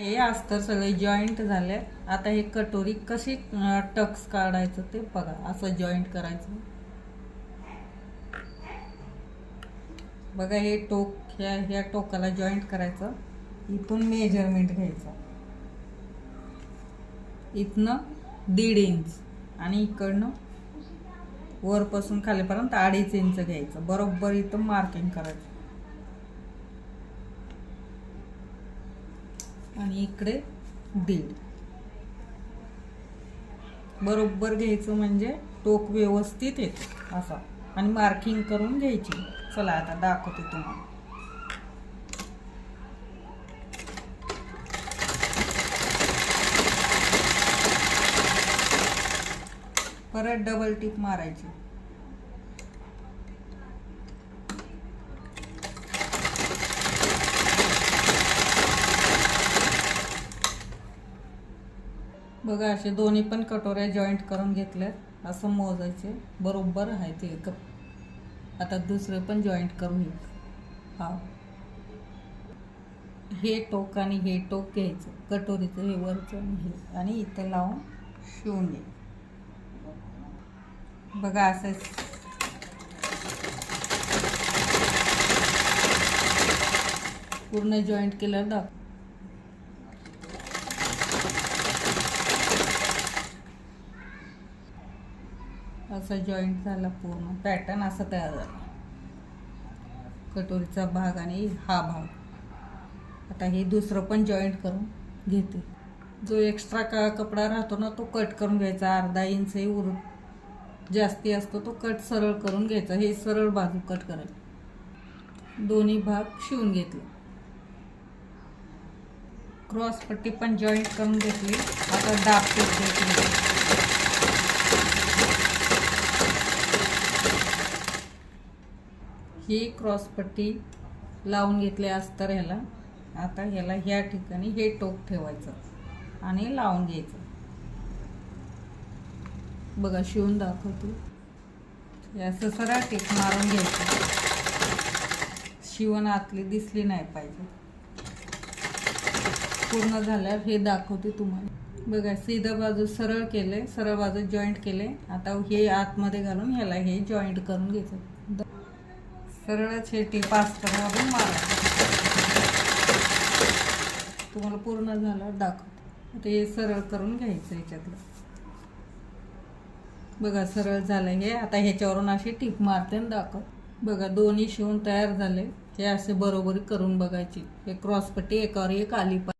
हे अस्तर सगळे जॉईंट झाले. आता हे कटोरी कशी टक्स काढायचं ते बघा. असं जॉईंट करायचं. बघा हे टोक ह्या ह्या टोकाला जॉईंट करायचं. इथून मेजरमेंट घ्यायचं. इथनं दीड इंच आणि इकडनं वरपासून खालीपर्यंत अडीच इंच घ्यायचं. बरोबर इथं मार्किंग करायचं. आणि इकडे दीड बरोबर घ्यायचं म्हणजे टोक व्यवस्थित येते असा. आणि मार्किंग करून घ्यायची. चला आता दाखवते तुम्हाला. परत डबल टिप मारायची. बघा असे दोन्ही पण कटोऱ्या जॉईंट करून घेतल्यात असं मोजायचे. बरोबर आहे ते एक. आता दुसरं पण जॉईंट करून घेत हा हे टोक आणि हे टोक घ्यायचं. कटोरीचं हे वरचं आणि हे. आणि इथं लावून शिवून घे बघा असं. पूर्ण जॉईंट केलं दाख असं जॉईंट झाला पूर्ण. पॅटर्न असं तयार झाला. कटोरीचा भाग आणि हा भाग. आता हे दुसरं पण जॉईंट करून घेते. जो एक्स्ट्रा का कपडा राहतो ना तो कट करून घ्यायचा. अर्धा इंचही उर जास्ती असतो तो कट सरळ करून घ्यायचा. हे सरळ बाजू कट करेल दोन्ही भाग शिवून घेतले. क्रॉस पट्टी पण जॉईंट करून घेतली. आता दाब घेतली ही क्रॉस पट्टी लावून घेतली अस्तर ह्याला. आता ह्याला ह्या ठिकाणी हे टोक ठेवायचं आणि लावून घ्यायचं. बघा शिवून दाखवतो. हे असं सरळ टेक मारून घ्यायचं. शिवण आतली दिसली नाही पाहिजे. पूर्ण झाल्यावर हे दाखवते तुम्हाला. बघा सीधा बाजू सरळ केले सरळ बाजू जॉईंट केले आता हे आतमध्ये घालून ह्याला हे जॉईंट करून घ्यायचं. सरळ सरळच हे मारा. तुम्हाला पूर्ण झाल्यावर दाखवते. आता हे सरळ करून घ्यायचं याच्यातलं. बघा सरळ झालं हे. आता ह्याच्यावरून अशी टिप मारते आणि दाखव. बघा दोन्ही शिवून तयार झाले. हे असे बरोबरी करून बघायची. हे क्रॉसपट्टी एकावर एक आली पाहिजे.